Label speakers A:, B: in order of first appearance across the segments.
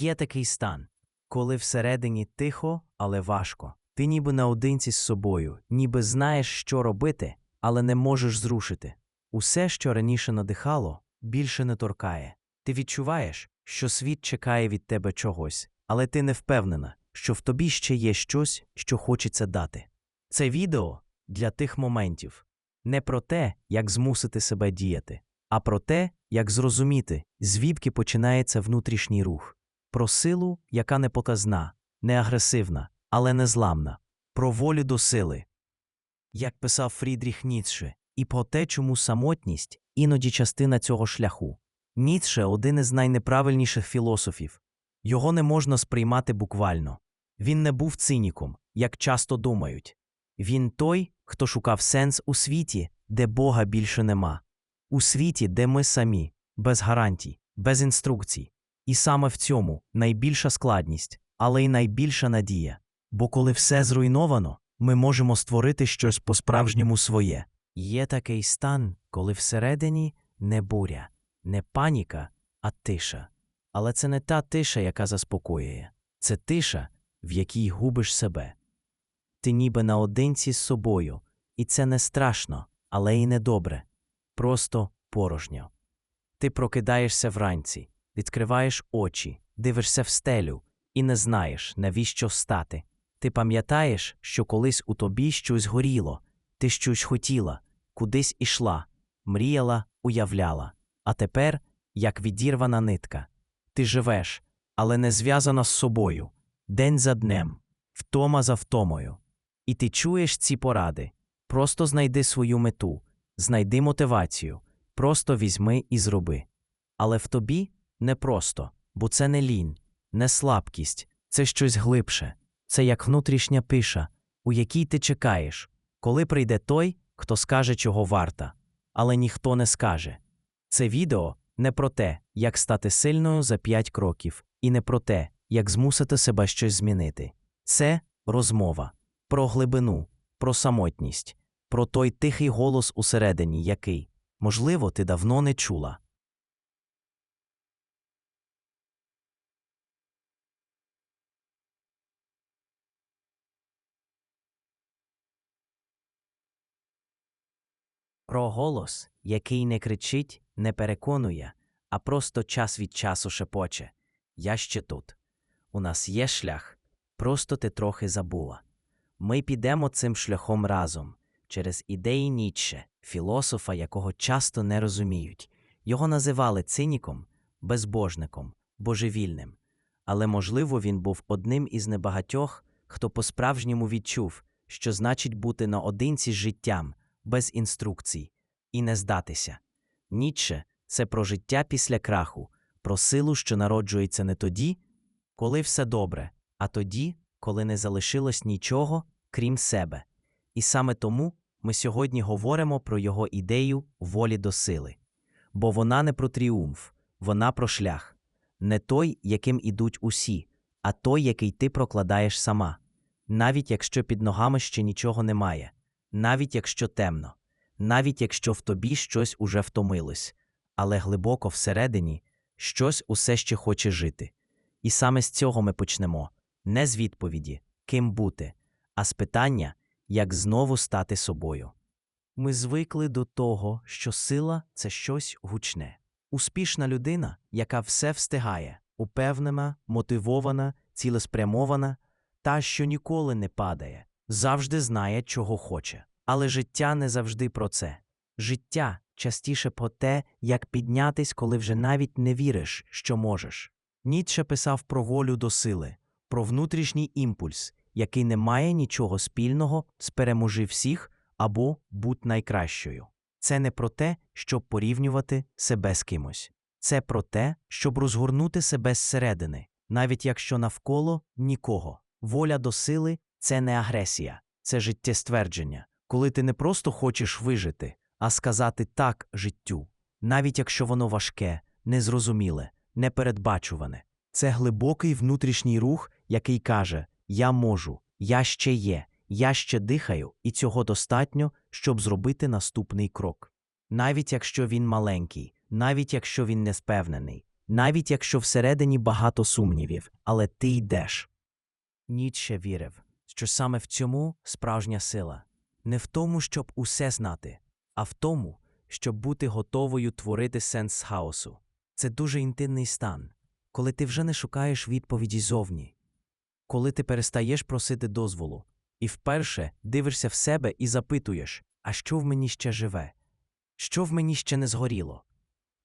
A: Є такий стан, коли всередині тихо, але важко. Ти ніби наодинці з собою, ніби знаєш, що робити, але не можеш зрушити. Усе, що раніше надихало, більше не торкає. Ти відчуваєш, що світ чекає від тебе чогось, але ти не впевнена, що в тобі ще є щось, що хочеться дати. Це відео для тих моментів не про те, як змусити себе діяти, а про те, як зрозуміти, звідки починається внутрішній рух, про силу, яка не показна, не агресивна, але незламна, про волю до сили. Як писав Фрідріх Ніцше, і про те, чому самотність іноді частина цього шляху. Ніцше один із найнеправильніших філософів. Його не можна сприймати буквально. Він не був циніком, як часто думають. Він той, хто шукав сенс у світі, де Бога більше нема, у світі, де ми самі, без гарантій, без інструкцій. І саме в цьому найбільша складність, але й найбільша надія. Бо коли все зруйновано, ми можемо створити щось по-справжньому своє. Є такий стан, коли всередині не буря, не паніка, а тиша. Але це не та тиша, яка заспокоює, це тиша, в якій губиш себе. Ти ніби наодинці з собою, і це не страшно, але й не добре. Просто порожньо. Ти прокидаєшся вранці, відкриваєш очі, дивишся в стелю і не знаєш, навіщо встати. Ти пам'ятаєш, що колись у тобі щось горіло, ти щось хотіла, кудись ішла, мріяла, уявляла. А тепер, як відірвана нитка, ти живеш, але не зв'язана з собою, день за днем, втома за втомою. І ти чуєш ці поради. Просто знайди свою мету, знайди мотивацію, просто візьми і зроби. Але в тобі непросто, бо це не лінь, не слабкість, це щось глибше, це як внутрішня пиша, у якій ти чекаєш, коли прийде той, хто скаже, чого варта, але ніхто не скаже. Це відео не про те, як стати сильною за п'ять кроків, і не про те, як змусити себе щось змінити. Це розмова про глибину, про самотність, про той тихий голос усередині, який, можливо, ти давно не чула. Про голос, який не кричить, не переконує, а просто час від часу шепоче Я ще тут. У нас є шлях, просто ти трохи забула. Ми підемо цим шляхом разом, через ідеї Ніцше, філософа, якого часто не розуміють. Його називали циніком, безбожником, божевільним. Але, можливо, він був одним із небагатьох, хто по-справжньому відчув, що значить бути наодинці з життям, без інструкцій, і не здатися. Ніцше – це про життя після краху, про силу, що народжується не тоді, коли все добре, а тоді, коли не залишилось нічого, крім себе. І саме тому ми сьогодні говоримо про його ідею волі до сили. Бо вона не про тріумф, вона про шлях, не той, яким ідуть усі, а той, який ти прокладаєш сама, навіть якщо під ногами ще нічого немає, навіть якщо темно, навіть якщо в тобі щось уже втомилось, але глибоко всередині щось усе ще хоче жити. І саме з цього ми почнемо не з відповіді, ким бути, а з питання, як знову стати собою. Ми звикли до того, що сила це щось гучне. Успішна людина, яка все встигає, упевнена, мотивована, цілеспрямована, та, що ніколи не падає, завжди знає, чого хоче. Але життя не завжди про це. Життя частіше про те, як піднятись, коли вже навіть не віриш, що можеш. Ніцше писав про волю до сили, про внутрішній імпульс, який не має нічого спільного з переможи всіх або будь найкращою. Це не про те, щоб порівнювати себе з кимось. Це про те, щоб розгорнути себе зсередини, навіть якщо навколо нікого. Воля до сили це не агресія, це життєствердження, коли ти не просто хочеш вижити, а сказати так життю, навіть якщо воно важке, незрозуміле, непередбачуване. Це глибокий внутрішній рух, який каже: Я можу, я ще є, я ще дихаю, і цього достатньо, щоб зробити наступний крок. Навіть якщо він маленький, навіть якщо він не спевнений, навіть якщо всередині багато сумнівів, але ти йдеш. Ніцше вірив, що саме в цьому справжня сила не в тому, щоб усе знати, а в тому, щоб бути готовою творити сенс хаосу. Це дуже інтимний стан, коли ти вже не шукаєш відповіді зовні, коли ти перестаєш просити дозволу, і вперше дивишся в себе і запитуєш, а що в мені ще живе? Що в мені ще не згоріло?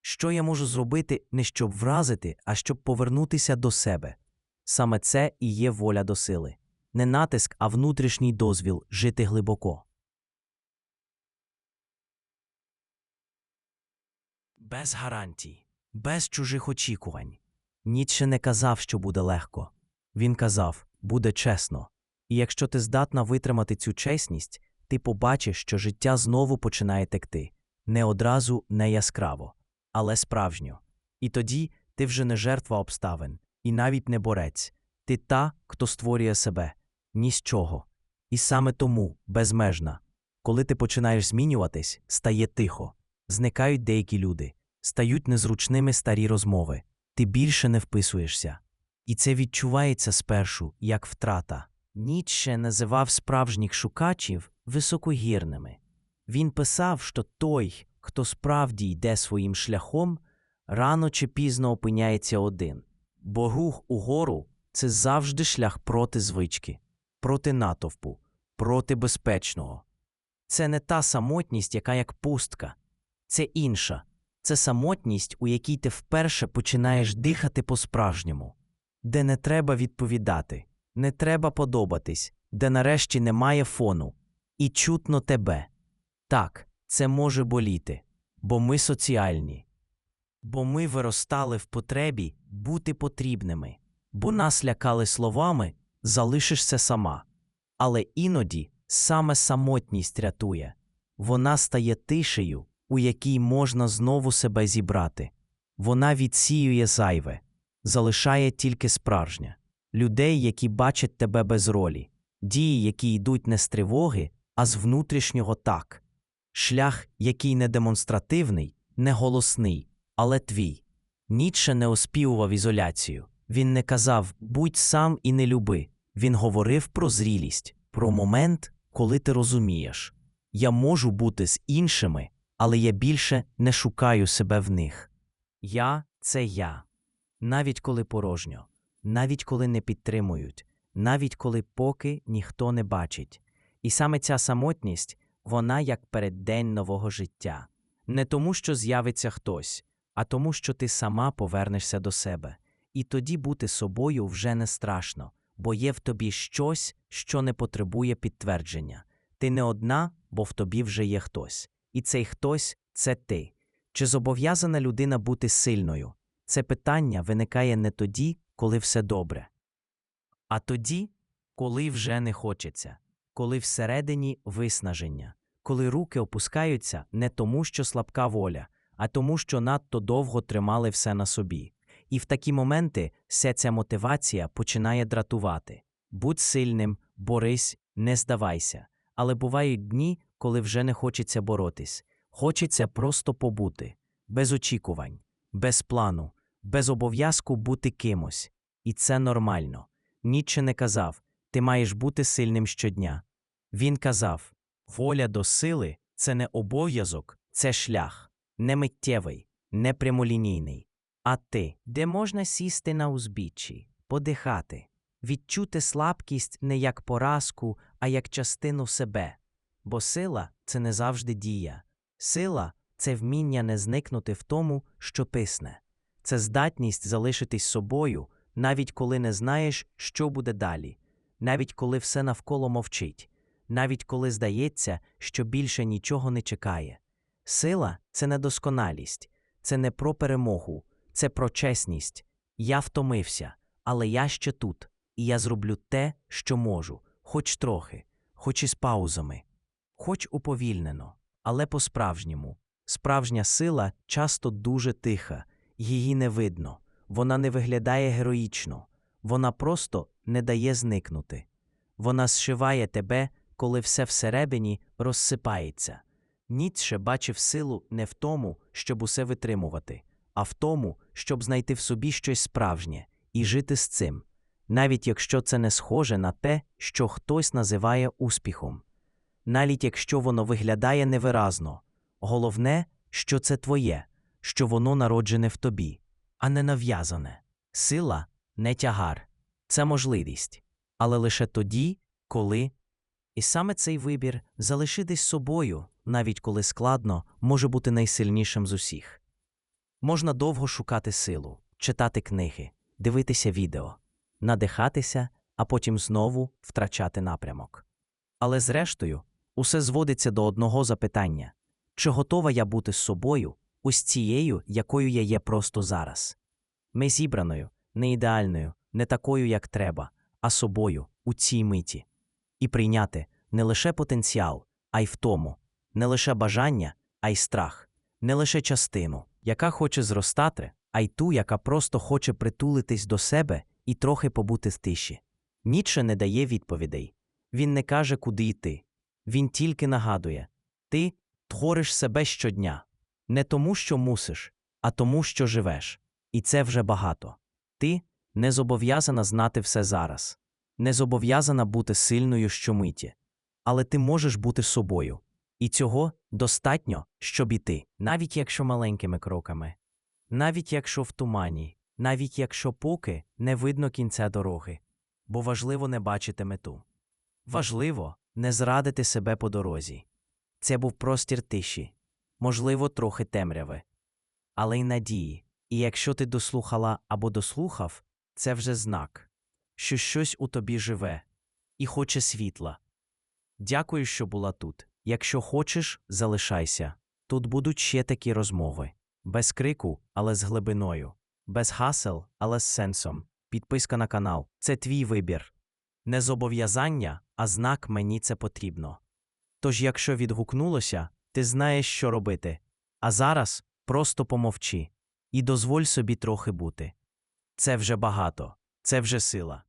A: Що я можу зробити не щоб вразити, а щоб повернутися до себе? Саме це і є воля до сили. Не натиск, а внутрішній дозвіл жити глибоко. Без гарантій, без чужих очікувань. Ніцше не казав, що буде легко. Він казав, буде чесно. І якщо ти здатна витримати цю чесність, ти побачиш, що життя знову починає текти не одразу, не яскраво, але справжньо. І тоді ти вже не жертва обставин, і навіть не борець. Ти та, хто створює себе, ні з чого. І саме тому безмежна. Коли ти починаєш змінюватись, стає тихо, зникають деякі люди, стають незручними старі розмови, ти більше не вписуєшся. І це відчувається спершу як втрата. Ніцше називав справжніх шукачів високогірними. Він писав, що той, хто справді йде своїм шляхом, рано чи пізно опиняється один, бо рух угору це завжди шлях проти звички, проти натовпу, проти безпечного. Це не та самотність, яка як пустка, це інша, це самотність, у якій ти вперше починаєш дихати по-справжньому, де не треба відповідати, не треба подобатись, де нарешті немає фону, і чутно тебе. Так, це може боліти, бо ми соціальні, бо ми виростали в потребі бути потрібними, бо нас лякали словами залишишся сама. Але іноді саме самотність рятує вона стає тишею, у якій можна знову себе зібрати. Вона відсіює зайве, залишає тільки справжнє людей, які бачать тебе без ролі, дії, які йдуть не з тривоги, а з внутрішнього так, шлях, який не демонстративний, не голосний, але твій. Ніцше не оспівував ізоляцію. Він не казав будь сам і не люби. Він говорив про зрілість, про момент, коли ти розумієш я можу бути з іншими, але я більше не шукаю себе в них. Я це я. Навіть коли порожньо, навіть коли не підтримують, навіть коли поки ніхто не бачить. І саме ця самотність, вона як переддень нового життя. Не тому, що з'явиться хтось, а тому, що ти сама повернешся до себе. І тоді бути собою вже не страшно, бо є в тобі щось, що не потребує підтвердження. Ти не одна, бо в тобі вже є хтось. І цей хтось це ти. Чи зобов'язана людина бути сильною? Це питання виникає не тоді, коли все добре, а тоді, коли вже не хочеться, коли всередині виснаження, коли руки опускаються не тому, що слабка воля, а тому, що надто довго тримали все на собі. І в такі моменти вся ця мотивація починає дратувати. Будь сильним, борись, не здавайся. Але бувають дні, коли вже не хочеться боротись. Хочеться просто побути, без очікувань, без плану, без обов'язку бути кимось. І це нормально. Ніче не казав ти маєш бути сильним щодня. Він казав воля до сили це не обов'язок, це шлях, не миттєвий, не прямолінійний. А ти, де можна сісти на узбіччі, подихати, відчути слабкість не як поразку, а як частину себе. Бо сила це не завжди дія. Сила це вміння не зникнути в тому, що писне, це здатність залишитись собою, навіть коли не знаєш, що буде далі, навіть коли все навколо мовчить, навіть коли здається, що більше нічого не чекає. Сила це недосконалість, це не про перемогу, це про чесність. Я втомився, але я ще тут, і я зроблю те, що можу, хоч трохи, хоч із паузами, хоч уповільнено, але по-справжньому. Справжня сила часто дуже тиха, її не видно, вона не виглядає героїчно, вона просто не дає зникнути. Вона зшиває тебе, коли все всередині розсипається. Ніцше бачив силу не в тому, щоб усе витримувати, а в тому, щоб знайти в собі щось справжнє і жити з цим, навіть якщо це не схоже на те, що хтось називає успіхом, навіть якщо воно виглядає невиразно. Головне, що це твоє, що воно народжене в тобі, а не нав'язане. Сила не тягар, це можливість, але лише тоді, коли. І саме цей вибір залишитись собою, навіть коли складно, може бути найсильнішим з усіх. Можна довго шукати силу, читати книги, дивитися відео, надихатися, а потім знову втрачати напрямок. Але зрештою, усе зводиться до одного запитання чи готова я бути з собою, ось цією, якою я є просто зараз? Ми зібраною, не ідеальною, не такою, як треба, а собою у цій миті. І прийняти не лише потенціал, а й втому, не лише бажання, а й страх, не лише частину, яка хоче зростати, а й ту, яка просто хоче притулитись до себе і трохи побути в тиші. Ніцше не дає відповідей. Він не каже, куди йти. Він тільки нагадує ти твориш себе щодня, не тому, що мусиш, а тому, що живеш. І це вже багато. Ти не зобов'язана знати все зараз, не зобов'язана бути сильною щомиті, але ти можеш бути собою. І цього достатньо, щоб іти, навіть якщо маленькими кроками, навіть якщо в тумані, навіть якщо поки не видно кінця дороги, бо важливо не бачити мету. Важливо не зрадити себе по дорозі. Це був простір тиші, можливо, трохи темряви, але й надії. І якщо ти дослухала або дослухав, це вже знак, що щось у тобі живе і хоче світла. Дякую, що була тут. Якщо хочеш, залишайся. Тут будуть ще такі розмови. Без крику, але з глибиною, без гасел, але з сенсом. Підписка на канал це твій вибір. Не зобов'язання, а знак мені це потрібно. Тож, якщо відгукнулося, ти знаєш, що робити. А зараз просто помовчи і дозволь собі трохи бути. Це вже багато, це вже сила.